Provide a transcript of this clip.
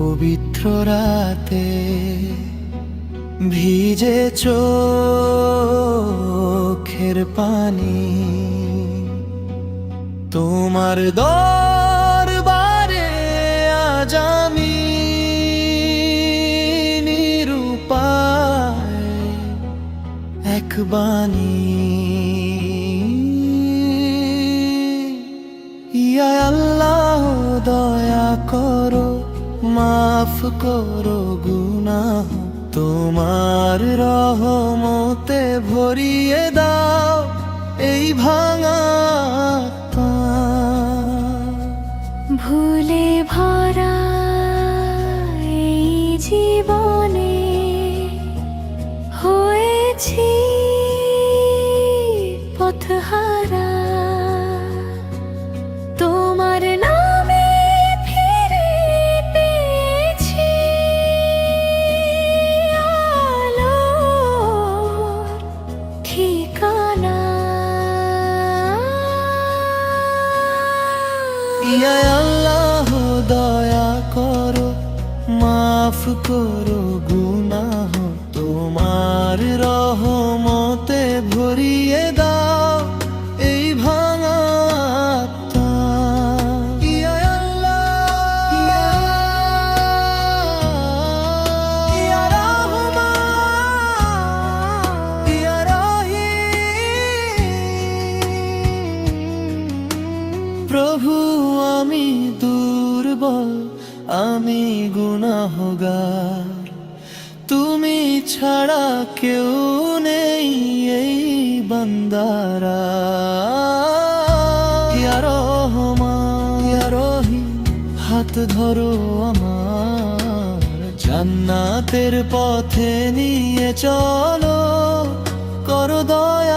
পবিত্র রাতে ভিজে চোখের পানি। তোমার দরবারে আজ আমি নিরুপায় এক বাণী। ইয়া দয়া করো। মাফ করো গুনাহ তোমার রহমতে ভরিয়ে দাও এই ভাঙা। ভুলে ভরা এই জীবনে হয়েছি পথহারা ঠিকানা। ইয়া দয়া করো মাফ করো গুনাহ তোমার রহমতে আমি দুর্বল, আমি গুনাহগার। তুমি ছাড়া কেউ নেই এই বান্দারা। হাত ধরো আমার। জান্নাতের পথে নিয়ে চলো, করো দয়া